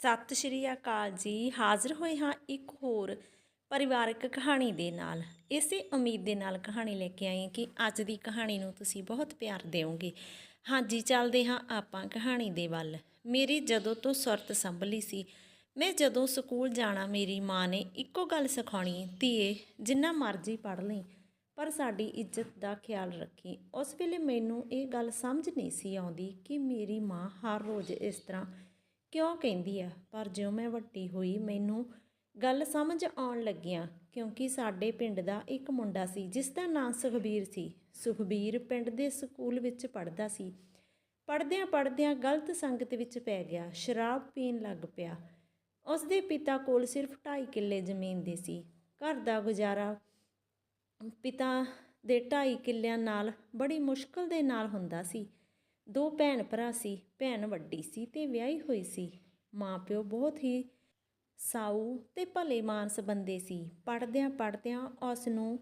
ਸਤਿ ਸ਼੍ਰੀ ਅਕਾਲ ਜੀ। ਹਾਜ਼ਰ ਹੋਏ ਹਾਂ ਇੱਕ ਹੋਰ ਪਰਿਵਾਰਕ ਕਹਾਣੀ ਦੇ ਨਾਲ। ਇਸੇ ਉਮੀਦ ਦੇ ਨਾਲ ਕਹਾਣੀ ਲੈ ਕੇ ਆਈ ਕਿ ਅੱਜ ਦੀ ਕਹਾਣੀ ਨੂੰ ਤੁਸੀਂ ਬਹੁਤ ਪਿਆਰ ਦਿਓਗੇ। ਹਾਂਜੀ, ਚੱਲਦੇ ਹਾਂ ਆਪਾਂ ਕਹਾਣੀ ਦੇ ਵੱਲ। ਮੇਰੀ ਜਦੋਂ ਤੋਂ ਸੁਰਤ ਸੰਭਲੀ ਸੀ, ਮੈਂ ਜਦੋਂ ਸਕੂਲ ਜਾਣਾ ਮੇਰੀ ਮਾਂ ਨੇ ਇੱਕੋ ਗੱਲ ਸਿਖਾਉਣੀ, ਧੀਏ, ਜਿੰਨਾ ਮਰਜ਼ੀ ਪੜ੍ਹ ਲਈ, ਪਰ ਸਾਡੀ ਇੱਜ਼ਤ ਦਾ ਖਿਆਲ ਰੱਖੀ। ਉਸ ਵੇਲੇ ਮੈਨੂੰ ਇਹ ਗੱਲ ਸਮਝ ਨਹੀਂ ਸੀ ਆਉਂਦੀ ਕਿ ਮੇਰੀ ਮਾਂ ਹਰ ਰੋਜ਼ ਇਸ ਤਰ੍ਹਾਂ ਕਿਉਂ ਕਹਿੰਦੀ ਆ? ਪਰ ਜਿਉਂ ਮੈਂ ਵੱਡੀ ਹੋਈ, ਮੈਨੂੰ ਗੱਲ ਸਮਝ ਆਉਣ ਲੱਗੀਆਂ, ਕਿਉਂਕਿ ਸਾਡੇ ਪਿੰਡ ਦਾ ਇੱਕ ਮੁੰਡਾ ਸੀ, ਜਿਸ ਦਾ ਨਾਂ ਸੁਖਬੀਰ ਸੀ। ਸੁਖਬੀਰ ਪਿੰਡ ਦੇ ਸਕੂਲ ਵਿੱਚ ਪੜ੍ਹਦਾ ਸੀ। ਪੜ੍ਹਦਿਆਂ ਪੜ੍ਹਦਿਆਂ ਗਲਤ ਸੰਗਤ ਵਿੱਚ ਪੈ ਗਿਆ, ਸ਼ਰਾਬ ਪੀਣ ਲੱਗ ਪਿਆ। ਉਸ ਦੇ ਪਿਤਾ ਕੋਲ ਸਿਰਫ 2.5 ਕਿੱਲੇ ਜ਼ਮੀਨ ਦੇ ਸੀ। ਘਰ ਦਾ ਗੁਜ਼ਾਰਾ ਪਿਤਾ ਦੇ 2.5 ਕਿੱਲਿਆਂ ਨਾਲ ਬੜੀ ਮੁਸ਼ਕਲ ਦੇ ਨਾਲ ਹੁੰਦਾ ਸੀ। ਦੋ ਭੈਣ ਭਰਾ ਸੀ, ਭੈਣ ਵੱਡੀ ਸੀ ਤੇ ਵਿਆਹੀ ਹੋਈ ਸੀ। ਮਾਪਿਓ ਬਹੁਤ ਹੀ ਸਾਊ ਤੇ ਭਲੇ ਮਾਨਸ ਬੰਦੇ ਸੀ। ਪੜਦਿਆਂ ਪੜਦਿਆਂ ਉਸ ਨੂੰ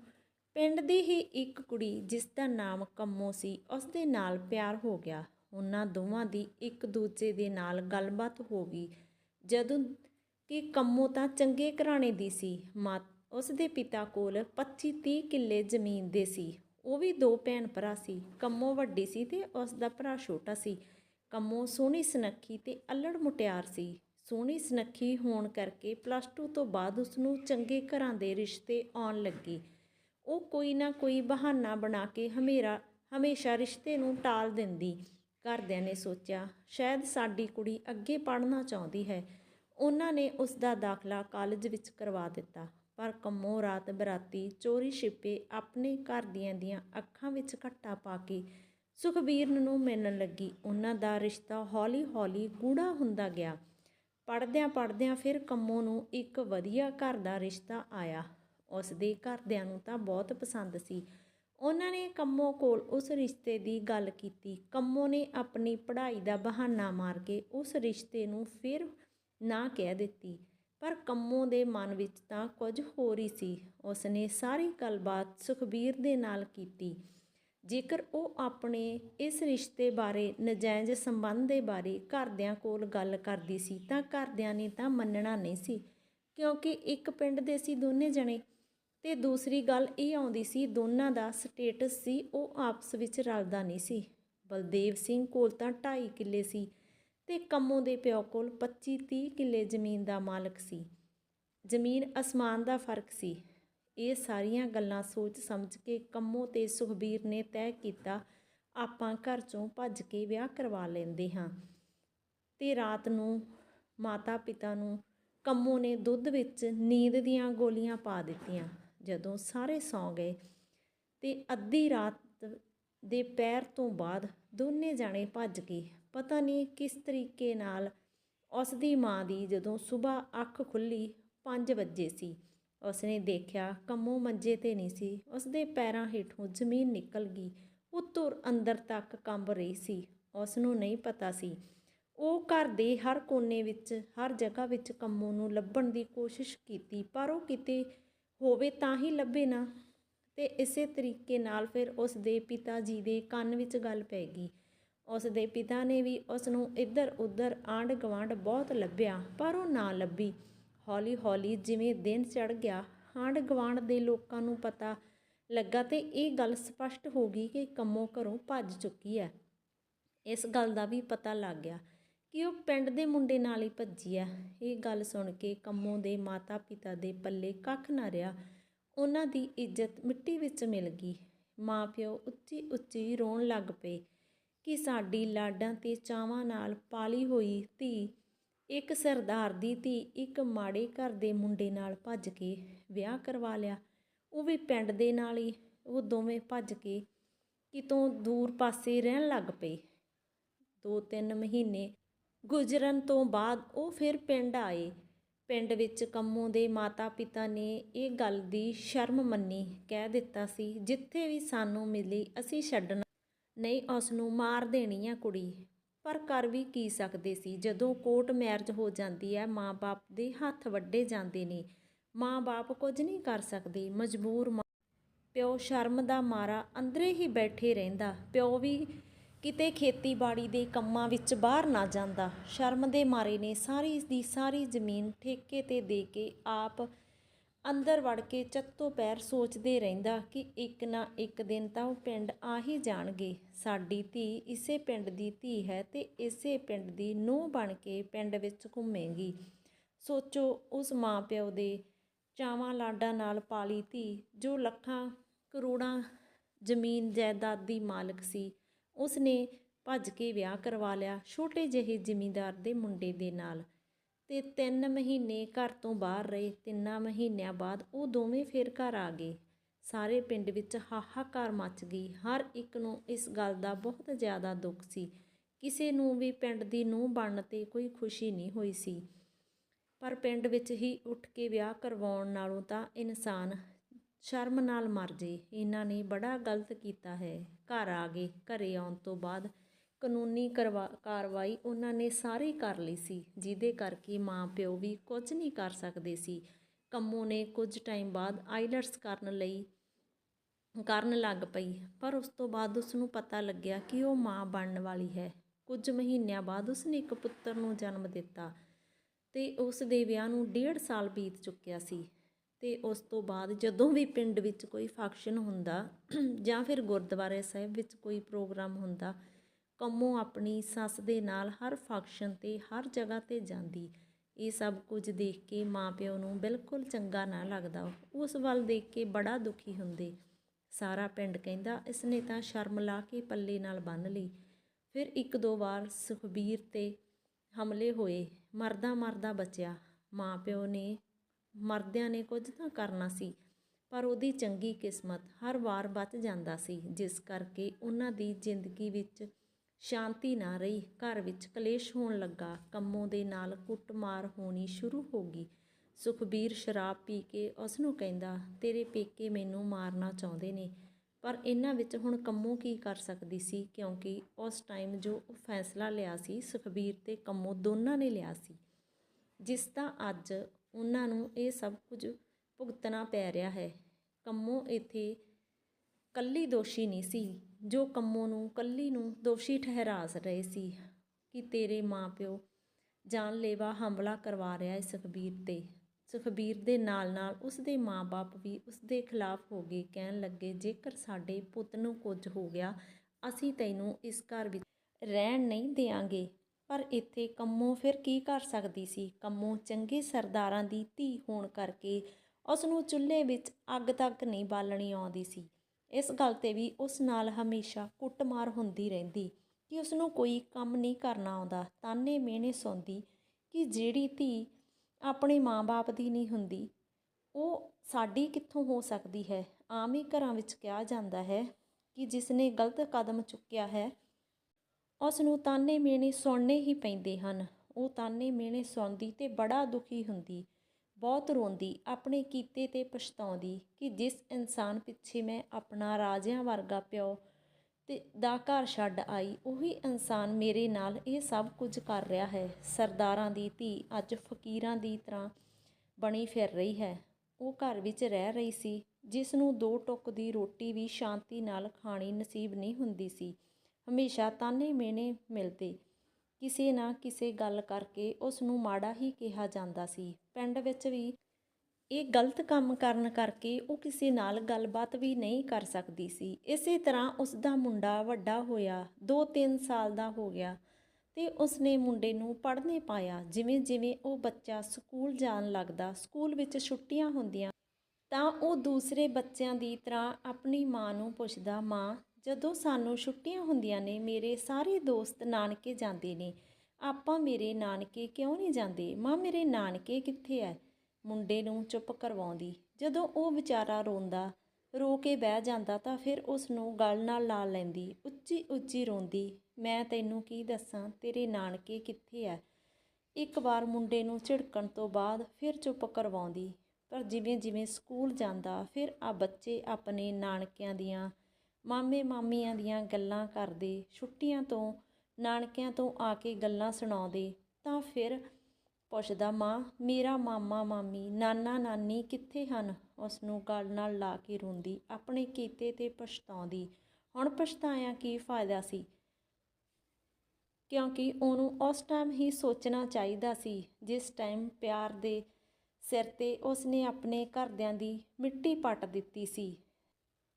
ਪਿੰਡ ਦੀ ਹੀ ਇੱਕ ਕੁੜੀ ਜਿਸ ਦਾ ਨਾਮ ਕੰਮੋ ਸੀ, ਉਸ ਦੇ ਨਾਲ ਪਿਆਰ ਹੋ ਗਿਆ। ਉਹਨਾਂ ਦੋਵਾਂ ਦੀ ਇੱਕ ਦੂਜੇ ਦੇ ਨਾਲ ਗੱਲਬਾਤ ਹੋ ਗਈ। ਜਦੋਂ ਕਿ ਕੰਮੋ ਤਾਂ ਚੰਗੇ ਘਰਾਣੇ ਦੀ ਸੀ, ਮਾ ਉਸ ਦੇ ਪਿਤਾ ਕੋਲ 25-30 ਕਿੱਲੇ ਜ਼ਮੀਨ ਦੇ ਸੀ। ਉਹ ਵੀ ਦੋ ਭੈਣ ਭਰਾ ਸੀ। ਕੰਮੋ ਵੱਡੀ ਸੀ ਤੇ ਉਸ ਦਾ ਭਰਾ ਛੋਟਾ ਸੀ। ਕੰਮੋ ਸੋਹਣੀ ਸੁਨੱਖੀ ਤੇ ਅਲੜ ਮੁਟਿਆਰ ਸੀ। ਸੋਹਣੀ ਸੁਨੱਖੀ ਹੋਣ ਕਰਕੇ ਪਲੱਸ 2 ਤੋਂ ਬਾਅਦ ਉਸ ਨੂੰ ਚੰਗੇ ਘਰਾਂ ਦੇ ਰਿਸ਼ਤੇ ਆਉਣ ਲੱਗੇ। ਉਹ ਕੋਈ ਨਾ ਕੋਈ ਬਹਾਨਾ ਬਣਾ ਕੇ ਹਮੇਰਾ, ਹਮੇਸ਼ਾ ਰਿਸ਼ਤੇ ਨੂੰ ਟਾਲ ਦਿੰਦੀ। ਘਰਦਿਆਂ ਨੇ ਸੋਚਿਆ, ਸ਼ਾਇਦ ਸਾਡੀ ਕੁੜੀ ਅੱਗੇ ਪੜ੍ਹਨਾ ਚਾਹੁੰਦੀ ਹੈ। ਉਹਨਾਂ ਨੇ ਉਸ ਦਾ ਦਾਖਲਾ ਕਾਲਜ ਵਿੱਚ ਕਰਵਾ ਦਿੱਤਾ। ਪਰ ਕੰਮੋਂ ਰਾਤ ਬਰਾਤੀ ਚੋਰੀ ਛਿਪੇ ਆਪਣੇ ਘਰ ਦੀਆਂ ਦੀਆਂ ਅੱਖਾਂ ਵਿੱਚ ਘੱਟਾ ਪਾ ਕੇ ਸੁਖਬੀਰ ਨੂੰ ਮਿਲਣ ਲੱਗੀ। ਉਹਨਾਂ ਦਾ ਰਿਸ਼ਤਾ ਹੌਲੀ-ਹੌਲੀ ਗੂੜਾ ਹੁੰਦਾ ਗਿਆ। ਪੜਦਿਆਂ ਪੜਦਿਆਂ ਫਿਰ ਕੰਮੋਂ ਨੂੰ ਇੱਕ ਵਧੀਆ ਘਰ ਦਾ ਰਿਸ਼ਤਾ ਆਇਆ। ਉਸ ਦੇ ਘਰਦਿਆਂ ਨੂੰ ਤਾਂ ਬਹੁਤ ਪਸੰਦ ਸੀ। ਉਹਨਾਂ ਨੇ ਕੰਮੋ ਕੋਲ ਉਸ ਰਿਸ਼ਤੇ ਦੀ ਗੱਲ ਕੀਤੀ। ਕੰਮੋ ਨੇ ਆਪਣੀ ਪੜ੍ਹਾਈ ਦਾ ਬਹਾਨਾ ਮਾਰ ਕੇ ਉਸ ਰਿਸ਼ਤੇ ਨੂੰ ਫਿਰ ਨਾ ਕਹਿ ਦਿੱਤੀ। ਪਰ ਕੰਮੋਂ ਦੇ ਮਨ ਵਿੱਚ ਤਾਂ ਕੁਝ ਹੋਰ ਹੀ ਸੀ। ਉਸਨੇ ਸਾਰੀ ਗੱਲਬਾਤ ਸੁਖਬੀਰ ਦੇ ਨਾਲ ਕੀਤੀ। ਜੇਕਰ ਉਹ ਆਪਣੇ ਇਸ ਰਿਸ਼ਤੇ ਬਾਰੇ, ਨਜਾਇਜ਼ ਸੰਬੰਧ ਦੇ ਬਾਰੇ ਘਰਦਿਆਂ ਕੋਲ ਗੱਲ ਕਰਦੀ ਸੀ, ਤਾਂ ਘਰਦਿਆਂ ਨੇ ਤਾਂ ਮੰਨਣਾ ਨਹੀਂ ਸੀ, ਕਿਉਂਕਿ ਇੱਕ ਪਿੰਡ ਦੇ ਸੀ ਦੋਨੇ ਜਣੇ। ਤੇ ਦੂਸਰੀ ਗੱਲ ਇਹ ਆਉਂਦੀ ਸੀ, ਦੋਨਾਂ ਦਾ ਸਟੇਟਸ ਸੀ, ਉਹ ਆਪਸ ਵਿੱਚ ਰਲਦਾ ਨਹੀਂ ਸੀ। ਬਲਦੇਵ ਸਿੰਘ ਕੋਲ ਤਾਂ 2.5 ਕਿੱਲੇ ਸੀ ਤੇ ਕੰਮੋਂ ਦੇ ਪਿਓ ਕੋਲ 25-30 ਕਿੱਲੇ ਜ਼ਮੀਨ ਦਾ ਮਾਲਕ ਸੀ। ਜ਼ਮੀਨ ਅਸਮਾਨ ਦਾ ਫ਼ਰਕ ਸੀ। ਇਹ ਸਾਰੀਆਂ ਗੱਲਾਂ ਸੋਚ ਸਮਝ ਕੇ ਕੰਮੋਂ ਤੇ ਸੁਖਬੀਰ ਨੇ ਤੈਅ ਕੀਤਾ, ਆਪਾਂ ਘਰ ਚੋਂ ਭੱਜ ਕੇ ਵਿਆਹ ਕਰਵਾ ਲੈਂਦੇ ਹਾਂ। ਤੇ ਰਾਤ ਨੂੰ ਮਾਤਾ ਪਿਤਾ ਨੂੰ ਕੰਮੋ ਨੇ ਦੁੱਧ ਵਿੱਚ ਨੀਂਦ ਦੀਆਂ ਗੋਲੀਆਂ ਪਾ ਦਿੱਤੀਆਂ, ਜਦੋਂ ਸਾਰੇ ਸੌਂ ਗਏ ਤੇ ਅੱਧੀ ਰਾਤ ਦੇ ਪੈਰ ਤੋਂ ਬਾਅਦ ਦੋਨੇ ਜਾਣੇ ਭੱਜ ਗਏ। ਪਤਾ ਨਹੀਂ ਕਿਸ ਤਰੀਕੇ ਨਾਲ ਉਸ ਦੀ ਮਾਂ ਦੀ ਜਦੋਂ ਸਵੇਰ ਅੱਖ ਖੁੱਲੀ 5 ਵਜੇ ਸੀ, ਉਸਨੇ ਦੇਖਿਆ ਕੰਮੋ ਮੰਜੇ ਤੇ ਨਹੀਂ ਸੀ, ਉਸਦੇ ਪੈਰਾਂ ਹੇਠੋਂ ਜ਼ਮੀਨ ਨਿਕਲ ਗਈ ਉਹ ਤੁਰ ਅੰਦਰ ਤੱਕ ਕੰਬ ਰਹੀ ਸੀ ਉਸ ਨੂੰ ਨਹੀਂ ਪਤਾ ਸੀ। ਉਹ ਘਰ ਦੇ ਹਰ ਕੋਨੇ ਵਿੱਚ, ਹਰ ਜਗ੍ਹਾ ਵਿੱਚ ਕੰਮੋਂ ਨੂੰ ਲੱਭਣ ਦੀ ਕੋਸ਼ਿਸ਼ ਕੀਤੀ, ਪਰ ਉਹ ਕਿਤੇ ਹੋਵੇ ਤਾਂ ਹੀ ਲੱਭੇ ਨਾ। ਤੇ ਇਸੇ ਤਰੀਕੇ ਨਾਲ ਫਿਰ ਉਸ ਦੇ ਪਿਤਾ ਜੀ ਦੇ ਕੰਨ ਵਿੱਚ ਗੱਲ ਪੈ ਗਈ। ਉਸ ਦੇ ਪਿਤਾ ਨੇ ਵੀ ਉਸ ਨੂੰ ਇੱਧਰ ਉੱਧਰ ਆਂਢ ਗਵਾਂਢ ਬਹੁਤ ਲੱਭਿਆ, ਪਰ ਉਹ ਨਾ ਲੱਭੀ। ਹੌਲੀ ਹੌਲੀ ਜਿਵੇਂ ਦਿਨ ਚੜ ਗਿਆ, ਆਂਢ ਗਵਾਂਢ ਦੇ ਲੋਕਾਂ ਨੂੰ ਪਤਾ ਲੱਗਾ ਤੇ ਇਹ ਗੱਲ ਸਪਸ਼ਟ ਹੋ ਗਈ ਕਿ ਕੰਮੋਂ ਘਰੋਂ ਭੱਜ ਚੁੱਕੀ ਹੈ। ਇਸ ਗੱਲ ਦਾ ਵੀ ਪਤਾ ਲੱਗ ਗਿਆ ਕਿ ਉਹ ਪਿੰਡ ਦੇ ਮੁੰਡੇ ਨਾਲ ਹੀ ਭੱਜੀ ਆ ਇਹ ਗੱਲ ਸੁਣ ਕੇ ਕੰਮੋਂ ਦੇ ਮਾਤਾ ਪਿਤਾ ਦੇ ਪੱਲੇ ਕੱਖ ਨਾ ਰਿਹਾ। ਉਹਨਾਂ ਦੀ ਇੱਜ਼ਤ ਮਿੱਟੀ ਵਿੱਚ ਮਿਲ ਗਈ। ਮਾਪਿਓ ਉੱਚੀ ਉੱਚੀ ਰੋਣ ਲੱਗ ਪਏ। ਕਿ ਸਾਡੀ ਲਾਡਾਂ ਤੇ ਚਾਵਾਂ ਨਾਲ ਪਾਲੀ ਹੋਈ ਧੀ, ਇੱਕ ਸਰਦਾਰ ਦੀ ਧੀ, ਇੱਕ ਮਾੜੇ ਘਰ ਦੇ ਮੁੰਡੇ ਨਾਲ ਭੱਜ ਕੇ ਵਿਆਹ ਕਰਵਾ ਲਿਆ। ਉਹ ਵੀ ਪਿੰਡ ਦੇ ਨਾਲ ਹੀ, ਉਹ ਦੋਵੇਂ ਭੱਜ ਕੇ ਕਿਤੋਂ ਦੂਰ ਪਾਸੇ ਰਹਿਣ ਲੱਗ ਪਏ। ਦੋ ਤਿੰਨ ਮਹੀਨੇ ਗੁਜ਼ਰਨ ਤੋਂ ਬਾਅਦ ਉਹ ਫਿਰ ਪਿੰਡ ਆਏ। ਪਿੰਡ ਵਿੱਚ ਕੰਮੋਂ ਦੇ ਮਾਤਾ-ਪਿਤਾ ਨੇ ਇਹ ਗੱਲ ਦੀ ਸ਼ਰਮ ਮੰਨੀ, ਕਹਿ ਦਿੱਤਾ ਸੀ, ਜਿੱਥੇ ਵੀ ਸਾਨੂੰ ਮਿਲੀ, ਅਸੀਂ ਛੱਡਣਾ ਨਹੀਂ ਉਸ ਨੂੰ ਮਾਰ ਦੇਣੀ ਆ ਕੁੜੀ। ਪਰ ਕਰ ਵੀ ਕੀ ਸਕਦੇ ਸੀ? ਜਦੋਂ ਕੋਰਟ ਮੈਰਿਜ ਹੋ ਜਾਂਦੀ ਹੈ, ਮਾਂ-ਬਾਪ ਦੇ ਹੱਥ ਵੱਡੇ ਜਾਂਦੇ ਨੇ। ਮਾਂ-ਬਾਪ ਕੁਝ ਨਹੀਂ ਕਰ ਸਕਦੇ। ਮਜਬੂਰ ਮਾਂ ਪਿਓ ਸ਼ਰਮ ਦਾ ਮਾਰਾ ਅੰਦਰੇ ਹੀ ਬੈਠੇ ਰਹਿੰਦਾ। ਪਿਓ ਵੀ ਕਿਤੇ ਖੇਤੀਬਾੜੀ ਦੇ ਕੰਮਾਂ ਵਿੱਚ ਬਾਹਰ ਨਾ ਜਾਂਦਾ। ਸ਼ਰਮ ਦੇ ਮਾਰੇ ਨੇ ਸਾਰੀ ਦੀ ਸਾਰੀ ਜ਼ਮੀਨ ਠੇਕੇ ਤੇ ਦੇ ਕੇ ਆਪ ਅੰਦਰ ਵੜ ਕੇ ਚੱਤੋ ਪੈਰ ਸੋਚਦੇ ਰਹਿੰਦਾ ਕਿ ਇੱਕ ਨਾ ਇੱਕ ਦਿਨ ਤਾਂ ਉਹ ਪਿੰਡ ਆ ਹੀ ਜਾਣਗੇ। ਸਾਡੀ ਧੀ ਇਸੇ ਪਿੰਡ ਦੀ ਧੀ ਹੈ ਤੇ ਇਸੇ ਪਿੰਡ ਦੀ ਨੂੰਹ ਬਣ ਕੇ ਪਿੰਡ ਵਿੱਚ ਘੁੰਮੇਗੀ। ਸੋਚੋ, ਉਸ ਮਾਂ ਪਿਓ ਦੇ ਚਾਵਾਂ ਲਾਡਾਂ ਨਾਲ ਪਾਲੀ ਧੀ, ਜੋ ਲੱਖਾਂ ਕਰੋੜਾਂ ਜ਼ਮੀਨ ਜਾਇਦਾਦ ਦੀ ਮਾਲਕ ਸੀ, ਉਸਨੇ ਭੱਜ ਕੇ ਵਿਆਹ ਕਰਵਾ ਲਿਆ, ਛੋਟੇ ਜਿਹੇ ਜ਼ਿਮੀਂਦਾਰ ਦੇ ਮੁੰਡੇ ਦੇ ਨਾਲ। ਅਤੇ ਤਿੰਨ ਮਹੀਨੇ ਘਰ ਤੋਂ ਬਾਹਰ ਰਹੇ, ਤਿੰਨਾਂ ਮਹੀਨਿਆਂ ਬਾਅਦ ਉਹ ਦੋਵੇਂ ਫਿਰ ਘਰ ਆ ਗਏ। ਸਾਰੇ ਪਿੰਡ ਵਿੱਚ ਹਾਹਾਕਾਰ ਮੱਚ ਗਈ। ਹਰ ਇੱਕ ਨੂੰ ਇਸ ਗੱਲ ਦਾ ਬਹੁਤ ਜ਼ਿਆਦਾ ਦੁੱਖ ਸੀ। ਕਿਸੇ ਨੂੰ ਵੀ ਪਿੰਡ ਦੀ ਨੂੰਹ ਬਣਨ ਤੇ ਕੋਈ ਖੁਸ਼ੀ ਨਹੀਂ ਹੋਈ ਸੀ। ਪਰ ਪਿੰਡ ਵਿੱਚ ਹੀ ਉੱਠ ਕੇ ਵਿਆਹ ਕਰਵਾਉਣ ਨਾਲੋਂ ਤਾਂ ਇਨਸਾਨ ਸ਼ਰਮ ਨਾਲ ਮਰ ਜੇ। ਇਹਨਾਂ ਨੇ ਬੜਾ ਗਲਤ ਕੀਤਾ ਹੈ। ਘਰ ਆ ਗਏ। ਘਰੇ ਆਉਣ ਤੋਂ ਬਾਅਦ ਕਾਨੂੰਨੀ ਕਰਵਾ, ਕਾਰਵਾਈ ਉਹਨਾਂ ਨੇ ਸਾਰੀ ਕਰ ਲਈ ਸੀ, ਜਿਹਦੇ ਕਰਕੇ ਮਾਂ ਪਿਓ ਵੀ ਕੁਝ ਨਹੀਂ ਕਰ ਸਕਦੇ ਸੀ। ਕੰਮੋ ਨੇ ਕੁਝ ਟਾਈਮ ਬਾਅਦ ਆਈਲਟਸ ਕਰਨ ਲਈ, ਕਰਨ ਲੱਗ ਪਈ, ਪਰ ਉਸ ਤੋਂ ਬਾਅਦ ਉਸ ਨੂੰ ਪਤਾ ਲੱਗਿਆ ਕਿ ਉਹ ਮਾਂ ਬਣਨ ਵਾਲੀ ਹੈ। ਕੁਝ ਮਹੀਨਿਆਂ ਬਾਅਦ ਉਸਨੇ ਇੱਕ ਪੁੱਤਰ ਨੂੰ ਜਨਮ ਦਿੱਤਾ ਤੇ ਉਸ ਦੇ ਵਿਆਹ ਨੂੰ ਡੇਢ ਸਾਲ ਬੀਤ ਚੁੱਕਿਆ ਸੀ ਤੇ ਉਸ ਤੋਂ ਬਾਅਦ ਜਦੋਂ ਵੀ ਪਿੰਡ ਵਿੱਚ ਕੋਈ ਫੰਕਸ਼ਨ ਹੁੰਦਾ ਜਾਂ ਫਿਰ ਗੁਰਦੁਆਰੇ ਸਾਹਿਬ ਵਿੱਚ ਕੋਈ ਪ੍ਰੋਗਰਾਮ ਹੁੰਦਾ ਕੰਮੋਂ ਆਪਣੀ ਸੱਸ ਦੇ ਨਾਲ ਹਰ ਫੰਕਸ਼ਨ ਤੇ, ਹਰ ਜਗ੍ਹਾ ਤੇ ਜਾਂਦੀ। ਇਹ ਸਭ ਕੁਝ ਦੇਖ ਕੇ ਮਾਪਿਓ ਨੂੰ ਬਿਲਕੁਲ ਚੰਗਾ ਨਾ ਲੱਗਦਾ। ਉਸ ਵੱਲ ਦੇਖ ਕੇ ਬੜਾ ਦੁਖੀ ਹੁੰਦੇ। ਸਾਰਾ ਪਿੰਡ ਕਹਿੰਦਾ, ਇਸਨੇ ਤਾਂ ਸ਼ਰਮ ਲਾ ਕੇ ਪੱਲੇ ਨਾਲ ਬੰਨ ਲਈ। ਫਿਰ ਇੱਕ ਦੋ ਵਾਰ ਸੁਖਬੀਰ ਤੇ ਹਮਲੇ ਹੋਏ। ਮਰਦਾ ਮਰਦਾ ਬਚਿਆ। ਮਾਪਿਓ ਨੇ, ਮਰਦਿਆਂ ਨੇ ਕੁਝ ਤਾਂ ਕਰਨਾ ਸੀ, ਪਰ ਉਹਦੀ ਚੰਗੀ ਕਿਸਮਤ ਹਰ ਵਾਰ ਬਚ ਜਾਂਦਾ ਸੀ, ਜਿਸ ਕਰਕੇ ਉਹਨਾਂ ਦੀ ਜ਼ਿੰਦਗੀ ਵਿੱਚ ਸ਼ਾਂਤੀ ਨਾ ਰਹੀ। ਘਰ ਵਿੱਚ ਕਲੇਸ਼ ਹੋਣ ਲੱਗਾ। ਕੰਮੋਂ ਦੇ ਨਾਲ ਕੁੱਟਮਾਰ ਹੋਣੀ ਸ਼ੁਰੂ ਹੋ ਗਈ। ਸੁਖਬੀਰ ਸ਼ਰਾਬ ਪੀ ਕੇ ਉਸ ਨੂੰ ਕਹਿੰਦਾ, ਤੇਰੇ ਪੇਕੇ ਮੈਨੂੰ ਮਾਰਨਾ ਚਾਹੁੰਦੇ ਨੇ, ਪਰ ਇਹਨਾਂ ਵਿੱਚ ਹੁਣ ਕੰਮੋਂ ਕੀ ਕਰ ਸਕਦੀ ਸੀ? ਕਿਉਂਕਿ ਉਸ ਟਾਈਮ ਜੋ ਉਹ ਫੈਸਲਾ ਲਿਆ ਸੀ, ਸੁਖਬੀਰ ਤੇ ਕੰਮੋਂ ਦੋਨਾਂ ਨੇ ਲਿਆ ਸੀ। ਜਿਸ ਦਾ ਅੱਜ ਉਹਨਾਂ ਨੂੰ ਇਹ ਸਭ ਕੁਝ ਭੁਗਤਣਾ ਪੈ ਰਿਹਾ ਹੈ। ਕੰਮੋਂ ਇੱਥੇ ਕੱਲੀ ਦੋਸ਼ੀ ਨਹੀਂ ਸੀ। ਜੋ ਕੰਮੋਂ ਨੂੰ, ਕੱਲੀ ਨੂੰ ਦੋਸ਼ੀ ਠਹਿਰਾ ਰਹੇ ਸੀ ਕਿ ਤੇਰੇ ਮਾਪਿਓ ਜਾਨਲੇਵਾ ਹਮਲਾ ਕਰਵਾ ਰਿਹਾ ਹੈ ਸੁਖਬੀਰ ਤੇ। ਸੁਖਬੀਰ ਦੇ ਨਾਲ ਨਾਲ ਉਸ ਦੇ ਮਾਪੇ ਵੀ ਉਸ ਦੇ ਖਿਲਾਫ ਹੋ ਗਏ। ਕਹਿਣ ਲੱਗੇ, ਜੇਕਰ ਸਾਡੇ ਪੁੱਤ ਨੂੰ ਕੁਝ ਹੋ ਗਿਆ, ਅਸੀਂ ਤੈਨੂੰ ਇਸ ਘਰ ਵਿੱਚ ਰਹਿਣ ਨਹੀਂ ਦੇਵਾਂਗੇ ਪਰ ਇੱਥੇ ਕੰਮੋਂ ਫਿਰ ਕੀ ਕਰ ਸਕਦੀ ਸੀ? ਕੰਮੋਂ ਚੰਗੇ ਸਰਦਾਰਾਂ ਦੀ ਧੀ ਹੋਣ ਕਰਕੇ ਉਸ ਨੂੰ ਚੁੱਲ੍ਹੇ ਵਿੱਚ ਅੱਗ ਤੱਕ ਨਹੀਂ ਬਾਲਣੀ ਆਉਂਦੀ ਸੀ। ਇਸ ਗੱਲ ਤੇ ਵੀ ਉਸ ਨਾਲ ਹਮੇਸ਼ਾ ਕੁੱਟਮਾਰ ਹੁੰਦੀ ਰਹਿੰਦੀ ਕਿ ਉਸ ਨੂੰ ਕੋਈ ਕੰਮ ਨਹੀਂ ਕਰਨਾ ਆਉਂਦਾ। ਤਾਨੇ ਮਿਹਣੇ ਸੌਂਦੀ ਕਿ ਜਿਹੜੀ ਧੀ ਆਪਣੇ ਮਾਂ-ਬਾਪ ਦੀ ਨਹੀਂ ਹੁੰਦੀ, ਉਹ ਸਾਡੀ ਕਿੱਥੋਂ ਹੋ ਸਕਦੀ ਹੈ? ਆਮ ਹੀ ਘਰਾਂ ਵਿੱਚ ਕਿਹਾ ਜਾਂਦਾ ਹੈ ਕਿ ਜਿਸ ਨੇ ਗਲਤ ਕਦਮ ਚੁੱਕਿਆ ਹੈ ਉਸ ਨੂੰ ਤਾਨੇ ਮਿਹਣੇ ਸੁਣਨੇ ਹੀ ਪੈਂਦੇ ਹਨ। ਉਹ ਤਾਨੇ ਮਿਹਣੇ ਸੁਣਦੀ ਤੇ ਬੜਾ ਦੁਖੀ ਹੁੰਦੀ ਬਹੁਤ ਰੋਂਦੀ, ਆਪਣੇ ਕੀਤੇ ਤੇ ਪਛਤਾਉਂਦੀ ਕਿ ਜਿਸ ਇਨਸਾਨ ਪਿੱਛੇ ਮੈਂ ਆਪਣਾ ਰਾਜਿਆਂ ਵਰਗਾ ਪਿਓ ਤੇ ਦਾ ਘਰ ਛੱਡ ਆਈ, ਉਹੀ ਇਨਸਾਨ ਮੇਰੇ ਨਾਲ ਇਹ ਸਭ ਕੁਝ ਕਰ ਰਿਹਾ ਹੈ। ਸਰਦਾਰਾਂ ਦੀ ਧੀ ਅੱਜ ਫਕੀਰਾਂ ਦੀ ਤਰ੍ਹਾਂ ਬਣੀ ਫਿਰ ਰਹੀ ਹੈ। ਉਹ ਘਰ ਵਿੱਚ ਰਹਿ ਰਹੀ ਸੀ, ਜਿਸ ਨੂੰ ਦੋ ਟੁੱਕ ਦੀ ਰੋਟੀ ਵੀ ਸ਼ਾਂਤੀ ਨਾਲ ਖਾਣੀ ਨਸੀਬ ਨਹੀਂ ਹੁੰਦੀ ਸੀ। ਹਮੇਸ਼ਾ ਤਾਨੇ ਮਿਹਣੇ ਮਿਲਦੇ ਕਿਸੇ ਨਾ ਕਿਸੇ ਗੱਲ ਕਰਕੇ ਉਸ ਨੂੰ ਮਾੜਾ ਹੀ ਕਿਹਾ ਜਾਂਦਾ ਸੀ। ਪਿੰਡ ਵਿੱਚ ਵੀ ਇਹ ਗਲਤ ਕੰਮ ਕਰਨ ਕਰਕੇ ਉਹ ਕਿਸੇ ਨਾਲ ਗੱਲਬਾਤ ਵੀ ਨਹੀਂ ਕਰ ਸਕਦੀ ਸੀ। ਇਸੇ ਤਰ੍ਹਾਂ ਉਸ ਦਾ ਮੁੰਡਾ ਵੱਡਾ ਹੋਇਆ 2-3 ਸਾਲ ਦਾ ਹੋ ਗਿਆ ਤੇ ਉਸਨੇ ਮੁੰਡੇ ਨੂੰ ਪੜ੍ਹਨੇ ਪਾਇਆ। ਜਿਵੇਂ ਜਿਵੇਂ ਉਹ ਬੱਚਾ ਸਕੂਲ ਜਾਣ ਲੱਗਦਾ, ਸਕੂਲ ਵਿੱਚ ਛੁੱਟੀਆਂ ਹੁੰਦੀਆਂ, ਤਾਂ ਉਹ ਦੂਸਰੇ ਬੱਚਿਆਂ ਦੀ ਤਰ੍ਹਾਂ ਆਪਣੀ ਮਾਂ ਨੂੰ ਪੁੱਛਦਾ, ਮਾਂ ਜਦੋਂ ਸਾਨੂੰ ਛੁੱਟੀਆਂ ਹੁੰਦੀਆਂ ਨੇ, ਮੇਰੇ ਸਾਰੇ ਦੋਸਤ ਨਾਨਕੇ ਜਾਂਦੇ ਨੇ। ਆਪਾਂ ਮੇਰੇ ਨਾਨਕੇ ਕਿਉਂ ਨਹੀਂ ਜਾਂਦੇ? ਮਾਂ ਮੇਰੇ ਨਾਨਕੇ ਕਿੱਥੇ ਐ? ਮੁੰਡੇ ਨੂੰ ਚੁੱਪ ਕਰਵਾਉਂਦੀ। ਜਦੋਂ ਉਹ ਵਿਚਾਰਾ ਰੋਂਦਾ, ਰੋ ਕੇ ਬਹਿ ਜਾਂਦਾ ਤਾਂ ਫਿਰ ਉਸ ਨੂੰ ਗਲ ਨਾਲ ਲਾ ਲੈਂਦੀ। ਉੱਚੀ ਉੱਚੀ ਰੋਂਦੀ, ਮੈਂ ਤੈਨੂੰ ਕੀ ਦੱਸਾਂ? ਤੇਰੇ ਨਾਨਕੇ ਕਿੱਥੇ ਐ? ਇੱਕ ਵਾਰ ਮੁੰਡੇ ਨੂੰ ਝਿੜਕਣ ਤੋਂ ਬਾਅਦ ਫਿਰ ਚੁੱਪ ਕਰਵਾਉਂਦੀ। ਪਰ ਜਿਵੇਂ ਜਿਵੇਂ ਸਕੂਲ ਜਾਂਦਾ, ਫਿਰ ਆ ਬੱਚੇ ਆਪਣੇ ਨਾਨਕਿਆਂ ਦੀਆਂ ਮਾਮੇ ਮਾਮੀਆਂ ਦੀਆਂ ਗੱਲਾਂ ਕਰਦੇ, ਛੁੱਟੀਆਂ ਤੋਂ ਨਾਨਕਿਆਂ ਤੋਂ ਆ ਕੇ ਗੱਲਾਂ ਸੁਣਾਉਂਦੇ, ਤਾਂ ਫਿਰ ਪੁੱਛਦਾ, ਮਾਂ, ਮੇਰਾ ਮਾਮਾ ਮਾਮੀ, ਨਾਨਾ ਨਾਨੀ ਕਿੱਥੇ ਹਨ? ਉਸ ਨੂੰ ਗਲ ਨਾਲ ਲਾ ਕੇ ਰੋਂਦੀ, ਆਪਣੇ ਕੀਤੇ ਤੇ ਪਛਤਾਉਂਦੀ। ਹੁਣ ਪਛਤਾਇਆ ਕੀ ਫਾਇਦਾ ਸੀ? ਕਿਉਂਕਿ ਉਹਨੂੰ ਉਸ ਟਾਈਮ ਹੀ ਸੋਚਣਾ ਚਾਹੀਦਾ ਸੀ, ਜਿਸ ਟਾਈਮ ਪਿਆਰ ਦੇ ਸਿਰ ਤੇ ਉਸਨੇ ਆਪਣੇ ਘਰਦਿਆਂ ਦੀ ਮਿੱਟੀ ਪੱਟ ਦਿੱਤੀ ਸੀ।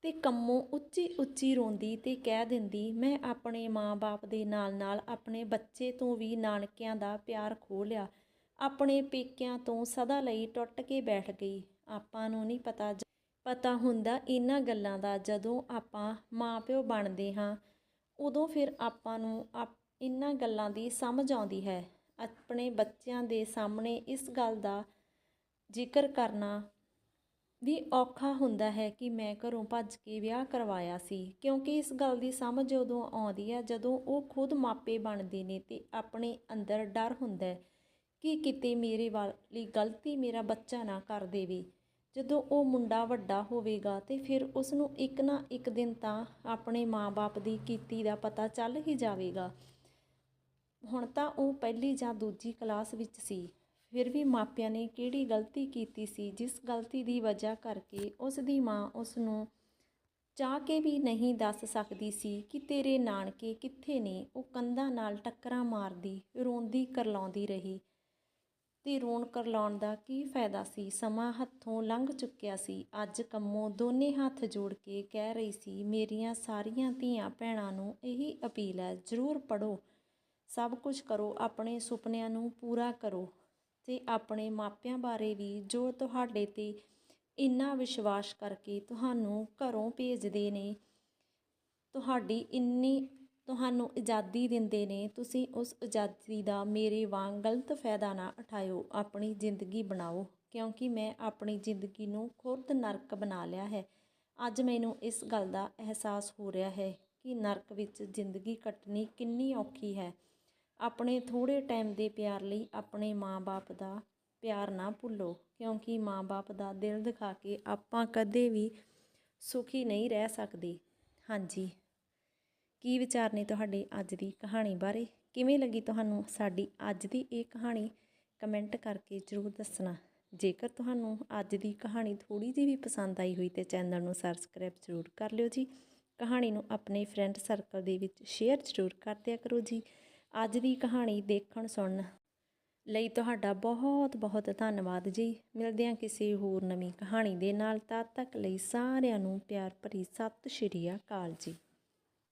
ਅਤੇ ਕੰਮੋਂ ਉੱਚੀ ਉੱਚੀ ਰੋਂਦੀ ਅਤੇ ਕਹਿ ਦਿੰਦੀ, ਮੈਂ ਆਪਣੇ ਮਾਂ-ਬਾਪ ਦੇ ਨਾਲ-ਨਾਲ ਆਪਣੇ ਬੱਚੇ ਤੋਂ ਵੀ ਨਾਨਕਿਆਂ ਦਾ ਪਿਆਰ ਖੋਹ ਲਿਆ। ਆਪਣੇ ਪੇਕਿਆਂ ਤੋਂ ਸਦਾ ਲਈ ਟੁੱਟ ਕੇ ਬੈਠ ਗਈ। ਆਪਾਂ ਨੂੰ ਨਹੀਂ ਪਤਾ ਪਤਾ ਹੁੰਦਾ ਇਹਨਾਂ ਗੱਲਾਂ ਦਾ ਜਦੋਂ ਆਪਾਂ ਮਾਂ-ਪਿਓ ਬਣਦੇ ਹਾਂ, ਉਦੋਂ ਫਿਰ ਆਪਾਂ ਨੂੰ ਆਪ- ਇਹਨਾਂ ਗੱਲਾਂ ਦੀ ਸਮਝ ਆਉਂਦੀ ਹੈ। ਆਪਣੇ ਬੱਚਿਆਂ ਦੇ ਸਾਹਮਣੇ ਇਸ ਗੱਲ ਦਾ ਜ਼ਿਕਰ ਕਰਨਾ ਵੀ ਔਖਾ ਹੁੰਦਾ ਹੈ ਕਿ ਮੈਂ ਘਰੋਂ ਭੱਜ ਕੇ ਵਿਆਹ ਕਰਵਾਇਆ ਸੀ, ਕਿਉਂਕਿ ਇਸ ਗੱਲ ਦੀ ਸਮਝ ਉਦੋਂ ਆਉਂਦੀ ਹੈ, ਜਦੋਂ ਉਹ ਖੁਦ ਮਾਪੇ ਬਣਦੇ ਨੇ ਤੇ ਆਪਣੇ ਅੰਦਰ ਡਰ ਹੁੰਦਾ ਹੈ ਕਿ ਕਿਤੇ ਮੇਰੇ ਵਾਲੀ ਗਲਤੀ ਮੇਰਾ ਬੱਚਾ ਨਾ ਕਰ ਦੇਵੇ। ਜਦੋਂ ਉਹ ਮੁੰਡਾ ਵੱਡਾ ਹੋਵੇਗਾ ਤੇ ਫਿਰ ਉਸ ਨੂੰ ਇੱਕ ਨਾ ਇੱਕ ਦਿਨ ਤਾਂ ਆਪਣੇ ਮਾਂ-ਬਾਪ ਦੀ ਕੀਤੀ ਦਾ ਪਤਾ ਚੱਲ ਹੀ ਜਾਵੇਗਾ। ਹੁਣ ਤਾਂ ਉਹ ਪਹਿਲੀ ਜਾਂ ਦੂਜੀ ਕਲਾਸ ਵਿੱਚ ਸੀ। ਫਿਰ ਵੀ ਮਾਪਿਆਂ ਨੇ ਕਿਹੜੀ ਗਲਤੀ ਕੀਤੀ ਸੀ, ਜਿਸ ਗਲਤੀ ਦੀ ਵਜ੍ਹਾ ਕਰਕੇ ਉਸ ਦੀ ਮਾਂ ਉਸ ਨੂੰ ਚਾਹ ਕੇ ਵੀ ਨਹੀਂ ਦੱਸ ਸਕਦੀ ਸੀ ਕਿ ਤੇਰੇ ਨਾਨਕੇ ਕਿੱਥੇ ਨੇ। ਉਹ ਕੰਧਾਂ ਨਾਲ ਟੱਕਰਾਂ ਮਾਰਦੀ, ਰੋਂਦੀ ਕਰਲਾਉਂਦੀ ਰਹੀ ਤੇ ਰੋਣ ਕਰਲਾਉਣ ਦਾ ਕੀ ਫਾਇਦਾ ਸੀ? ਸਮਾਂ ਹੱਥੋਂ ਲੰਘ ਚੁੱਕਿਆ ਸੀ। ਅੱਜ ਕੰਮੋਂ ਦੋਨੇ ਹੱਥ ਜੋੜ ਕੇ ਕਹਿ ਰਹੀ ਸੀ, ਮੇਰੀਆਂ ਸਾਰੀਆਂ ਧੀਆਂ ਭੈਣਾਂ ਨੂੰ ਇਹੀ ਅਪੀਲ ਹੈ, ਜ਼ਰੂਰ ਪੜੋ ਸਭ ਕੁਝ ਕਰੋ, ਆਪਣੇ ਸੁਪਨਿਆਂ ਨੂੰ ਪੂਰਾ ਕਰੋ। ਅਤੇ ਆਪਣੇ ਮਾਪਿਆਂ ਬਾਰੇ ਵੀ ਜੋ ਤੁਹਾਡੇ ਤੇ ਇੰਨਾ ਵਿਸ਼ਵਾਸ ਕਰਕੇ ਤੁਹਾਨੂੰ ਘਰੋਂ ਭੇਜਦੇ ਨੇ, ਤੁਹਾਡੀ ਇੰਨੀ ਤੁਹਾਨੂੰ ਆਜ਼ਾਦੀ ਦਿੰਦੇ ਨੇ, ਤੁਸੀਂ ਉਸ ਆਜ਼ਾਦੀ ਦਾ ਮੇਰੇ ਵਾਂਗ ਗਲਤ ਫਾਇਦਾ ਨਾ ਉਠਾਇਓ, ਆਪਣੀ ਜ਼ਿੰਦਗੀ ਬਣਾਓ। ਕਿਉਂਕਿ ਮੈਂ ਆਪਣੀ ਜ਼ਿੰਦਗੀ ਨੂੰ ਖੁਦ ਨਰਕ ਬਣਾ ਲਿਆ ਹੈ। ਅੱਜ ਮੈਨੂੰ ਇਸ ਗੱਲ ਦਾ ਅਹਿਸਾਸ ਹੋ ਰਿਹਾ ਹੈ ਕਿ ਨਰਕ ਵਿੱਚ ਜ਼ਿੰਦਗੀ ਕੱਟਣੀ ਕਿੰਨੀ ਔਖੀ ਹੈ। ਆਪਣੇ ਥੋੜ੍ਹੇ ਟਾਈਮ ਦੇ ਪਿਆਰ ਲਈ ਆਪਣੇ ਮਾਂ-ਬਾਪ ਦਾ ਪਿਆਰ ਨਾ ਭੁੱਲੋ, ਕਿਉਂਕਿ ਮਾਂ-ਬਾਪ ਦਾ ਦਿਲ ਦਿਖਾ ਕੇ ਆਪਾਂ ਕਦੇ ਵੀ ਸੁਖੀ ਨਹੀਂ ਰਹਿ ਸਕਦੇ। ਹਾਂਜੀ। ਕੀ ਵਿਚਾਰ ਨੇ ਤੁਹਾਡੇ ਅੱਜ ਦੀ ਕਹਾਣੀ ਬਾਰੇ? ਕਿਵੇਂ ਲੱਗੀ ਤੁਹਾਨੂੰ ਸਾਡੀ ਅੱਜ ਦੀ ਇਹ ਕਹਾਣੀ? ਕਮੈਂਟ ਕਰਕੇ ਜ਼ਰੂਰ ਦੱਸਣਾ। ਜੇਕਰ ਤੁਹਾਨੂੰ ਅੱਜ ਦੀ ਕਹਾਣੀ ਥੋੜੀ ਜਿਹੀ ਵੀ ਪਸੰਦ ਆਈ ਹੋਈ ਤੇ ਚੈਨਲ ਨੂੰ ਸਬਸਕ੍ਰਾਈਬ ਜ਼ਰੂਰ ਕਰ ਲਿਓ ਜੀ। ਕਹਾਣੀ ਨੂੰ ਆਪਣੇ ਫਰੈਂਡ ਸਰਕਲ ਦੇ ਵਿੱਚ ਸ਼ੇਅਰ ਜ਼ਰੂਰ ਕਰ ਦਿਆ ਕਰੋ ਜੀ। ਅੱਜ ਦੀ ਕਹਾਣੀ ਦੇਖਣ ਸੁਣਨ ਲਈ ਤੁਹਾਡਾ ਬਹੁਤ ਬਹੁਤ ਧੰਨਵਾਦ ਜੀ। ਮਿਲਦੇ ਹਾਂ ਕਿਸੇ ਹੋਰ ਨਵੀਂ ਕਹਾਣੀ ਦੇ ਨਾਲ। ਤਦ ਤੱਕ ਲਈ ਸਾਰਿਆਂ ਨੂੰ ਪਿਆਰ ਭਰੀ ਸਤਿ ਸ਼੍ਰੀ ਅਕਾਲ ਜੀ।